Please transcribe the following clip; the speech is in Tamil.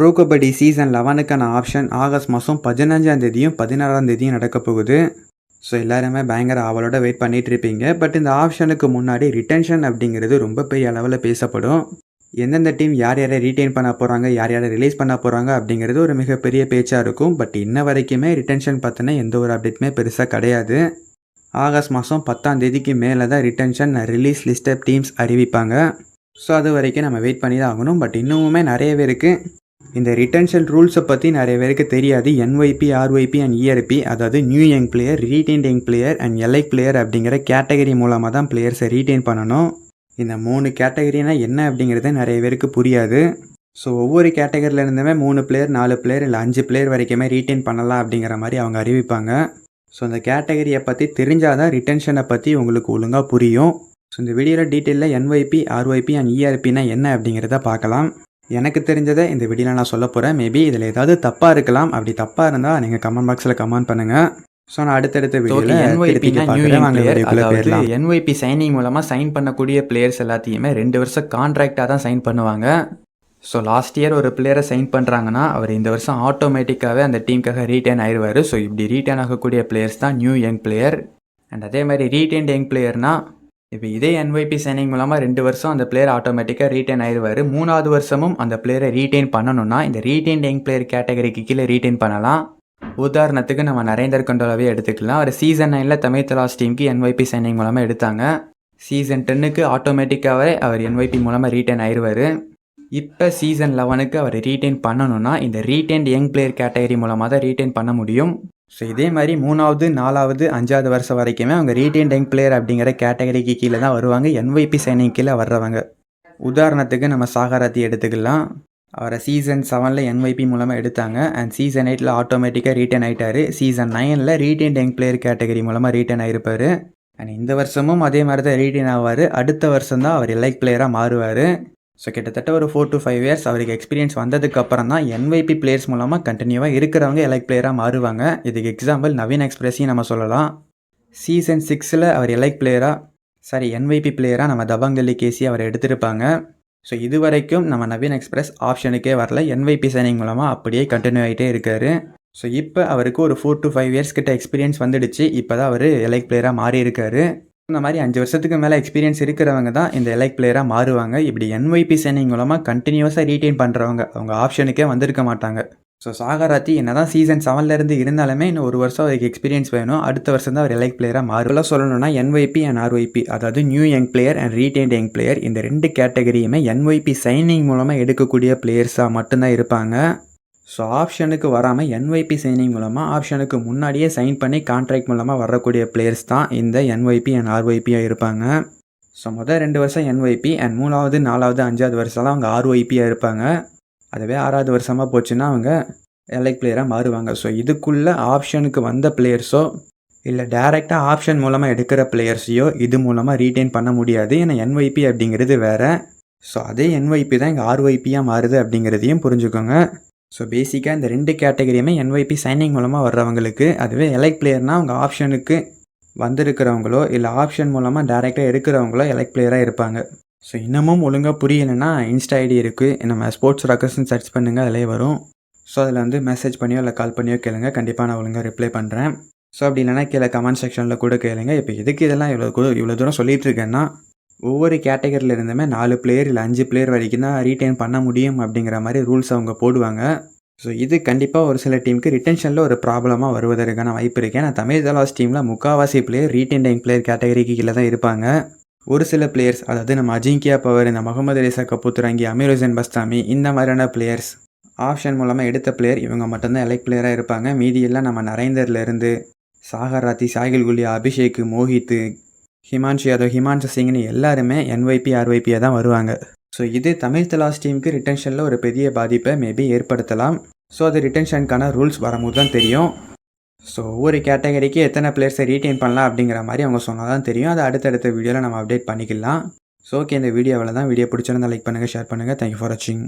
ப்ரோ கபடி சீசன் லெவனுக்கான ஆப்ஷன் ஆகஸ்ட் மாதம் பதினஞ்சாம் தேதியும் பதினாறாம் தேதியும் நடக்க போகுது. ஸோ எல்லாருமே பயங்கர ஆவலோட வெயிட் பண்ணிட்டு இருப்பீங்க. பட் இந்த ஆப்ஷனுக்கு முன்னாடி ரிட்டென்ஷன் அப்படிங்கிறது ரொம்ப பெரிய அளவில் பேசப்படும். எந்தெந்த டீம் யார் யாரை ரீட்டைன் பண்ண போகிறாங்க யார் யாரை ரிலீஸ் பண்ண போகிறாங்க அப்படிங்கிறது ஒரு மிகப்பெரிய பேச்சாக இருக்கும். பட் இன்ன வரைக்குமே ரிட்டன்ஷன் பற்றின எந்த ஒரு அப்டேட்டுமே பெருசாக கிடையாது. ஆகஸ்ட் மாதம் பத்தாம் தேதிக்கு மேலே தான் ரிட்டென்ஷன் ரிலீஸ் லிஸ்ட் டீம்ஸ் அறிவிப்பாங்க. ஸோ அது வரைக்கும் நம்ம வெயிட் பண்ணி தான் ஆகணும். பட் இன்னுமுமே நிறையவே இருக்குது இந்த ரிட்டென்ஷன் ரூல்ஸை பற்றி நிறைய பேருக்கு தெரியாது. என்ஒய்பி ஆர்ஒய்பி அண்ட் இஆர்பி அதாவது new young player retained young player and elite player அப்படிங்கிற கேட்டகரி மூலமாக தான் பிளேயர்ஸை ரீட்டைன் பண்ணணும். இந்த மூணு கேட்டகரினா என்ன அப்படிங்கிறது நிறைய பேருக்கு புரியாது. ஸோ ஒவ்வொரு கேட்டகரியில் இருந்துமே மூணு பிளேயர் நாலு பிளேயர் இல்லை அஞ்சு பிளேயர் வரைக்குமே ரீட்டைன் பண்ணலாம் அப்படிங்கிற மாதிரி அவங்க அறிவிப்பாங்க. ஸோ அந்த கேட்டகரியை பற்றி தெரிஞ்சால் தான் ரிட்டென்ஷனை பற்றி உங்களுக்கு ஒழுங்காக புரியும். ஸோ இந்த வீடியோவில் டீட்டெயிலில் என்ஒய்பி ஆர்ஒய்பி அண்ட் இஆர்பினா என்ன அப்படிங்கிறத பார்க்கலாம். எனக்கு தெரிஞ்சதை இந்த வீடியோவில் நான் சொல்ல போகிறேன் மேபி இதில் ஏதாவது தப்பாக இருக்கலாம். அப்படி தப்பாக இருந்தால் நீங்கள் கமெண்ட் பாக்ஸில் கமெண்ட் பண்ணுங்கள் ஸோ நான் அடுத்தடுத்த வீடியோவில் என்ஒய்பி சைனிங் மூலமாக சைன் பண்ணக்கூடிய பிளேயர்ஸ் எல்லாத்தையுமே ரெண்டு வருஷம் கான்ட்ராக்டாக தான் சைன் பண்ணுவாங்க. ஸோ லாஸ்ட் இயர் ஒரு பிளேயரை சைன் பண்ணுறாங்கன்னா அவர் இந்த வருஷம் ஆட்டோமேட்டிக்காகவே அந்த டீமுக்காக ரீட்டைன் ஆயிடுவார் ஸோ இப்படி ரீட்டைன் ஆகக்கூடிய பிளேயர்ஸ் தான் நியூ யங் பிளேயர் அண்ட் அதே மாதிரி ரீட்டைன்ட் யங் பிளேயர்னா இப்போ இதே என்ஒய்பி சைனிங் மூலமாக ரெண்டு வருஷம் அந்த பிளேயர் ஆட்டோமேட்டிக்காக ரீட்டைன் ஆயிடுவார் மூணாவது வருஷமும் அந்த பிளேயரை ரீட்டைன் பண்ணணும்னா இந்த ரீட்டைன் யங் பிளேயர் கேட்டகரிக்கு கீழே ரீட்டைன் பண்ணலாம். உதாரணத்துக்கு நம்ம நரேந்தர் கண்டோலாவே எடுத்துக்கலாம். அவர் சீசன் நைனில் தமிழ் தலாஸ் டீமுக்கு என்ஒய்பி சைனிங் மூலமாக எடுத்தாங்க. சீசன் டென்னுக்கு ஆட்டோமேட்டிக்காகவே அவர் என்ஒய்பி மூலமாக ரீட்டைன் ஆயிடுவார் இப்போ சீசன் லெவனுக்கு அவர் ரீட்டைன் பண்ணணும்னா இந்த ரீட்டைன்ட் யங் பிளேயர் கேட்டகரி மூலமாக தான் ரீட்டைன் பண்ண முடியும். ஸோ இதே மாதிரி மூணாவது நாலாவது அஞ்சாவது வருஷம் வரைக்குமே அவங்க ரீடைன் யங் பிளேயர் அப்படிங்கிற கேட்டகரிக்கு கீழே தான் வருவாங்க. என்ஒய்பி சைனிங் கீழே வர்றவங்க. உதாரணத்துக்கு நம்ம சாகராத்தி எடுத்துக்கலாம். அவரை சீசன் செவனில் என்ஒய்பி மூலமாக எடுத்தாங்க. அண்ட் சீசன் எயிட்டில் ஆட்டோமேட்டிக்காக ரீட்டன் ஆகிட்டார் சீசன் நைனில் ரீட்டைன் யங் பிளேயர் கேட்டகரி மூலமாக ரீட்டைன் ஆகிருப்பார் அண்ட் இந்த வருஷமும் அதே மாதிரி தான் ரீட்டைன் ஆவார். அடுத்த வருஷம் தான் அவர் எலைக் பிளேயராக மாறுவார். ஸோ கிட்டத்தட்ட ஒரு ஃபோர் டு ஃபைவ் இயர்ஸ் அவருக்கு எக்ஸ்பீரியன்ஸ் வந்ததுக்கப்புறம் தான் என்வைபி பிளேயர்ஸ் மூலமாக கண்டினியூவாக இருக்கிறவங்க எலைக் பிளேயராக மாறுவாங்க. இதுக்கு எக்ஸாம்பிள் நவீன் எக்ஸ்பிரஸையும் நம்ம சொல்லலாம். சீசன் சிக்ஸில் அவர் எலைக் பிளேயராக சாரி என்வைபி பிளேயராக நம்ம தபாங்கல்லி கேசி அவர் எடுத்திருப்பாங்க. ஸோ இது வரைக்கும் நம்ம நவீன் எக்ஸ்பிரஸ் ஆப்ஷனுக்கே வரல. என்வைபி சைனிங் மூலமாக அப்படியே கண்டினியூ ஆகிட்டே இருக்கார். ஸோ இப்போ அவருக்கு ஒரு ஃபோர் டு ஃபைவ் இயர்ஸ் கிட்ட எக்ஸ்பீரியன்ஸ் வந்துடுச்சு. இப்போ தான் அவர் எலைக் பிளேயராக மாறி இருக்காரு இந்த மாதிரி அஞ்சு வருஷத்துக்கு மேலே எக்ஸ்பீரியன்ஸ் இருக்கிறவங்க தான் இந்த எலைக் பிளேயராக மாறுவாங்க. இப்படி என்ஒய்பி சைனிங் மூலமாக கண்டினியூஸாக ரீட்டைன் பண்ணுறவங்க அவங்க ஆப்ஷனுக்கே வந்திருக்க மாட்டாங்க. ஸோ சாகராத்தி என்ன தான் சீசன் செவன்லேருந்து இருந்தாலுமே இன்னும் ஒரு வருஷம் அவருக்கு எக்ஸ்பீரியன்ஸ் வேணும். அடுத்த வருஷம் தான் அவர் எலைக் பிளேயராக மாறுலாம் சொல்லணும்னா என்ஒய்பி அண்ட் ஆர்ஒய்பி அதாவது new young player and retained young player இந்த ரெண்டு கேட்டகரியுமே என்ஒய்பி சைனிங் மூலமாக எடுக்கக்கூடிய பிளேயர்ஸாக மட்டும்தான் இருப்பாங்க. ஸோ ஆப்ஷனுக்கு வராமல் என்ஒய்பி சைனிங் மூலமாக ஆப்ஷனுக்கு முன்னாடியே சைன் பண்ணி கான்ட்ராக்ட் மூலமாக வரக்கூடிய பிளேயர்ஸ் தான் இந்த என்ஒய்பி அண்ட் ஆர்ஒய்பியாக இருப்பாங்க. ஸோ மொதல் ரெண்டு வருஷம் என்ஒய்பி அண்ட் மூணாவது நாலாவது அஞ்சாவது வருஷம்லாம் அவங்க ஆர்ஒய்பியாக இருப்பாங்க. அதுவே ஆறாவது வருஷமாக போச்சுன்னா அவங்க எலைக் பிளேயராக மாறுவாங்க. ஸோ இதுக்குள்ளே ஆப்ஷனுக்கு வந்த பிளேயர்ஸோ இல்லை டேரெக்டாக ஆப்ஷன் மூலமாக எடுக்கிற பிளேயர்ஸையோ இது மூலமாக ரீட்டைன் பண்ண முடியாது. ஏன்னா என்ஒய்பி அப்படிங்கிறது வேறு. ஸோ அதே என்ஒய்பி தான் இங்கே ஆர்ஒய்பியாக மாறுது அப்படிங்கிறதையும் புரிஞ்சுக்கோங்க. ஸோ பேசிக்காக இந்த ரெண்டு கேட்டகரியுமே என்ஒய்பி சைனிங் மூலமாக வர்றவங்களுக்கு அதுவே எலைக் பிளேயர்னால் அவங்க ஆப்ஷனுக்கு வந்திருக்கிறவங்களோ இல்லை ஆப்ஷன் மூலமாக டேரெக்டாக எடுக்கிறவங்களோ எலைக் பிளேயராக இருப்பாங்க. ஸோ இன்னமும் ஒழுங்காக புரியலைன்னா இன்ஸ்டா ஐடி இருக்குது நம்ம ஸ்போர்ட்ஸ் ரக்கர்ஸ்னு சர்ச் பண்ணுங்கள் அதிலே வரும். ஸோ அதில் வந்து மெசேஜ் பண்ணியோ இல்லை கால் பண்ணியோ கேளுங்க. கண்டிப்பாக நான் ஒழுங்காக ரிப்ளை பண்ணுறேன் ஸோ அப்படி இல்லைனா கீழே கமெண்ட் செக்ஷனில் கூட கேளுங்க. இப்போ எதுக்கு இதெல்லாம் இவ்வளோ இவ்வளோ தூரம் சொல்லிகிட்டு இருக்கேன்னா ஒவ்வொரு கேட்டகரியில் இருந்துமே நாலு பிளேயர் இல்லை அஞ்சு பிளேயர் வரைக்கும் தான் ரீட்டைன் பண்ண முடியும் அப்படிங்கிற மாதிரி ரூல்ஸ் அவங்க போடுவாங்க. ஸோ இது கண்டிப்பாக ஒரு சில டீமுக்கு ரிட்டென்ஷனில் ஒரு ப்ராப்ளமாக வருவதற்கான வாய்ப்பு இருக்குது ஏன்னா தமிழ் தலாஸ் டீமில் முக்காவாசி பிளேயர் ரீட்டைன் பிளேயர் கேட்டகரிக்கு கீழே தான் இருப்பாங்க. ஒரு சில பிளேயர்ஸ் அதாவது நம்ம அஜிங்கியா பவர் இந்த Mohammad Reza Kaboudarahangi Amir Hossein Bastami இந்த மாதிரியான பிளேயர்ஸ் ஆப்ஷன் மூலமாக எடுத்த பிளேயர் இவங்க மட்டும்தான் எலைக் பிளேயராக இருப்பாங்க. மீதியெல்லாம் நம்ம நரேந்தர்லேருந்து சாகர் ராத்தி சாகில் குலி அபிஷேக் மோஹித்து ஹிமான்ஷு யாதவ் ஹிமான்ஷு சிங்னு எல்லாருமே என்ஒய்பி ஆர்ஒய்பியாக தான் வருவாங்க. ஸோ இது தமிழ் தலாஸ் டீமுக்கு ரிட்டென்ஷனில் ஒரு பெரிய பாதிப்பை மேபி ஏற்படுத்தலாம். ஸோ அது ரிட்டென்ஷனுக்கான ரூல்ஸ் வரும்போது தான் தெரியும். ஸோ ஒவ்வொரு கேட்டகரிக்கு எத்தனை பிளேயர்ஸை ரீட்டைன் பண்ணலாம் அப்படிங்கிற மாதிரி அவங்க சொன்னால் தான் தெரியும். அதை அடுத்தடுத்த வீடியோவில் நம்ம அப்டேட் பண்ணிக்கலாம். ஸோ ஓகே இந்த வீடியோவில் தான் வீடியோ பிடிச்சிருந்தா லைக் பண்ணுங்கள் ஷேர் பண்ணுங்கள் தேங்க்யூ ஃபார் வாட்சிங்